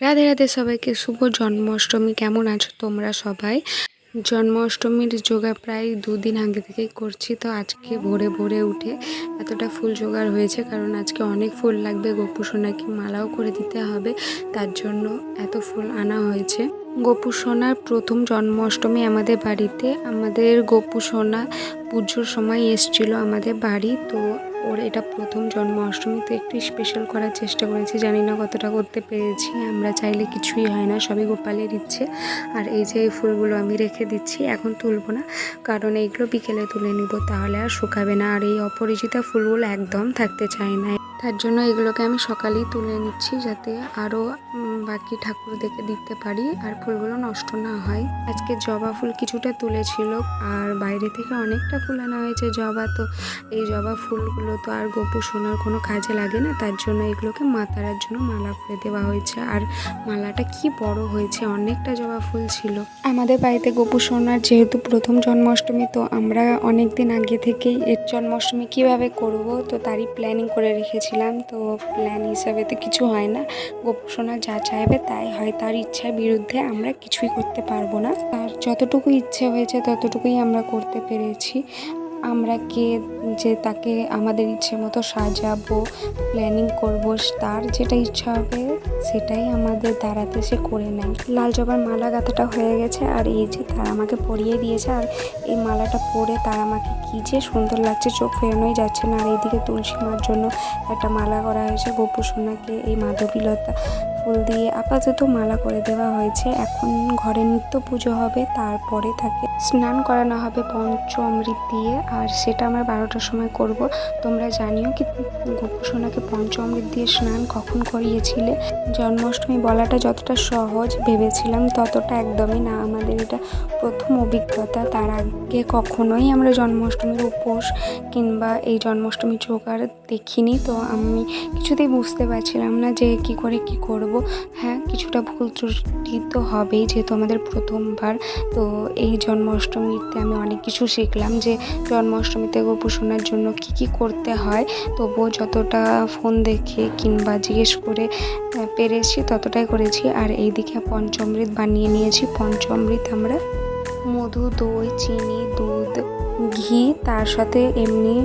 রাধে রাধে সবাইকে শুভ জন্মাষ্টমী। কেমন আছো তোমরা সবাই? জন্মাষ্টমীর যোগা প্রায় দুদিন আগে থেকেই করছি, তো আজকে ভোরে ভোরে উঠে এতটা ফুল জোগাড় হয়েছে, কারণ আজকে অনেক ফুল লাগবে গোপু সোনাকে মালাও করে দিতে হবে, তার জন্য এত ফুল আনা হয়েছে। গোপু সোনার প্রথম জন্মাষ্টমী আমাদের বাড়িতে, আমাদের গোপু সোনা পুজোর সময় এসছিল আমাদের বাড়ি, তো ওর এটা প্রথম জন্মাষ্টমীতে একটু স্পেশাল করার চেষ্টা করেছি। জানি না কতটা করতে পেরেছি, আমরা চাইলে কিছুই হয় না, সবই গোপালের ইচ্ছে। আর এই যে এই ফুলগুলো আমি রেখে দিচ্ছি, এখন তুলবো না, কারণ এইগুলো বিকেলে তুলে নিব, তাহলে আর শুকাবে না। আর এই অপরিচিতা ফুলগুলো একদম থাকতে চায় না। তার জন্য এগুলোকে আমি সকালেই তুলে নিচ্ছি যাতে আরও বাকি ঠাকুর দেখে দিতে পারি আর ফুলগুলো নষ্ট না হয়। আজকে জবা ফুল কিছুটা তুলেছিল আর বাইরে থেকে অনেকটা ফুল আনা হয়েছে জবা। তো এই জবা ফুলগুলো তো আর গোপু সোনার কোনো কাজে লাগে না, তার জন্য এগুলোকে মাতারার জন্য মালা করে দেওয়া হয়েছে। আর মালাটা কি বড় হয়েছে, অনেকটা জবা ফুল ছিল। আমাদের বাড়িতে গোপু সোনার যেহেতু প্রথম জন্মাষ্টমী, তো আমরা অনেক দিন আগে থেকেই এর জন্মাষ্টমী কীভাবে করব, তো তারই প্ল্যানিং করে রেখেছিলাম তো প্ল্যান হিসাবে তো কিছু হয় না। গোপসোনা যা চাইবে তাই হয়, তার ইচ্ছার বিরুদ্ধে আমরা কিছুই করতে পারব না। তার যতটুকু ইচ্ছে হয়েছে ততটুকুই আমরা করতে পেরেছি। আমরা কে যে তাকে আমাদের ইচ্ছে মতো সাজাবো প্ল্যানিং করব, তার যেটা ইচ্ছা হবে সেটাই আমাদের দাঁড়াতে সে করে নেয়। লাল জবার মালা গাঁথাটা হয়ে গেছে আর এই যে তার আমাকে পরিয়ে দিয়েছে আর এই মালাটা পরে তার আমাকে কী যে সুন্দর লাগছে, চোখ ফেরানোই যাচ্ছে না। আর এইদিকে তুলসী মার জন্য একটা মালা করা হয়েছে গোপু সোনাকে এই মাধবীলতা ফুল দিয়ে। আপাতত মালা করে দেওয়া হয়েছে। এখন ঘরে নিত্য পুজো হবে, তারপরে থাকে স্নান করানো হবে পঞ্চ অমৃত দিয়ে। আর সেটা আমরা বারোটার সময় করব। তোমরা জানিও কি গোপুসোনাকে পঞ্চ অমৃত দিয়ে স্নান কখন করিয়েছিলে? জন্মাষ্টমী বলাটা যতটা সহজ ভেবেছিলাম, ততটা একদমই না। আমাদের এটা প্রথম অভিজ্ঞতা। তার আগে কখনোই আমরা জন্মাষ্টমীর উপোস কিংবা এই জন্মাষ্টমী জোগাড় দেখিনি। তো আমি কিছুতেই বুঝতে পারছিলাম না যে কি করে কি করব। হ্যাঁ কিছুটা ভুল ত্রুটি তো হবেই যেহেতু আমাদের প্রথমবার। তো এই জন্মাষ্টমীতে আমি অনেক কিছু শিখলাম যে জন্মাষ্টমীতে গোপু শোনার জন্য কি কি করতে হয়। তবুও যতটা ফোন দেখে কিংবা জিজ্ঞেস করে পেরেছি, ততটাই করেছি। আর এইদিকে পঞ্চমৃত বানিয়ে নিয়েছি। পঞ্চমৃত আমরা মধু, দই, চিনি, দুধ, ঘি, তার সাথে এমনি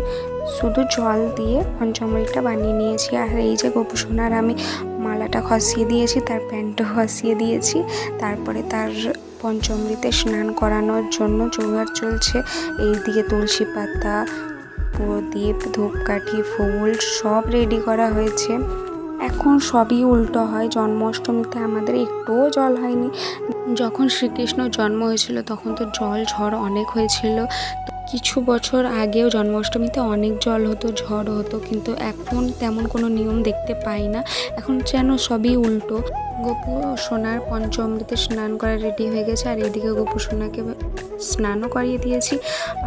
শুধু জল দিয়ে পঞ্চমৃতটা বানিয়ে নিয়েছি। আর এই যে গোপু সোনার আমি মালাটা খসিয়ে দিয়েছি, তার প্যান্টও খসিয়ে দিয়েছি। তারপরে তার পঞ্চমৃতে স্নান করানোর জন্য জোগাড় চলছে। এইদিকে তুলসী পাতা, প্রদীপ, ধূপকাঠি, ফুল সব রেডি করা হয়েছে। এখন সবই উল্টো হয়। জন্মাষ্টমীতে আমাদের একটুও জল হয়নি। যখন শ্রীকৃষ্ণ জন্ম হয়েছিল, তখন তো জল ঝড় অনেক হয়েছিল। কিছু বছর আগেও জন্মাষ্টমীতে অনেক জল হতো, ঝড় হতো, কিন্তু এখন তেমন কোনো নিয়ম দেখতে পাই না। এখন যেন সবই উল্টো। গোপু সোনার পঞ্চমৃতে স্নান করা রেডি হয়ে গেছে আর এদিকে গোপু সোনাকে স্নানও করিয়ে দিয়েছি।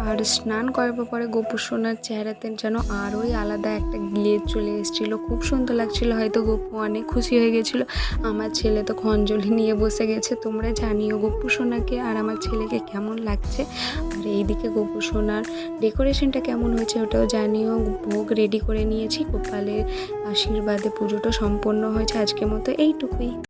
আর স্নান করার পরে গোপু সোনার চেহারাতে যেন আরোই আলাদা একটা গ্লেজ চলে এসেছিল। খুব সুন্দর লাগছিল, হয়তো গোপু অনেক খুশি হয়ে গেছিল। আমার ছেলে তো খঞ্জলি নিয়ে বসে গেছে, তোমরা জানিও গোপু সোনাকে আর আমার ছেলেকে কেমন লাগছে। আর এইদিকে গোপু সোনার ডেকোরেশনটা কেমন হয়েছে ওটাও জানিও। ভোগ রেডি করে নিয়েছি, গোপালের আশীর্বাদে পুজোটা সম্পন্ন হয়েছে। আজকের মতো এইটুকুই।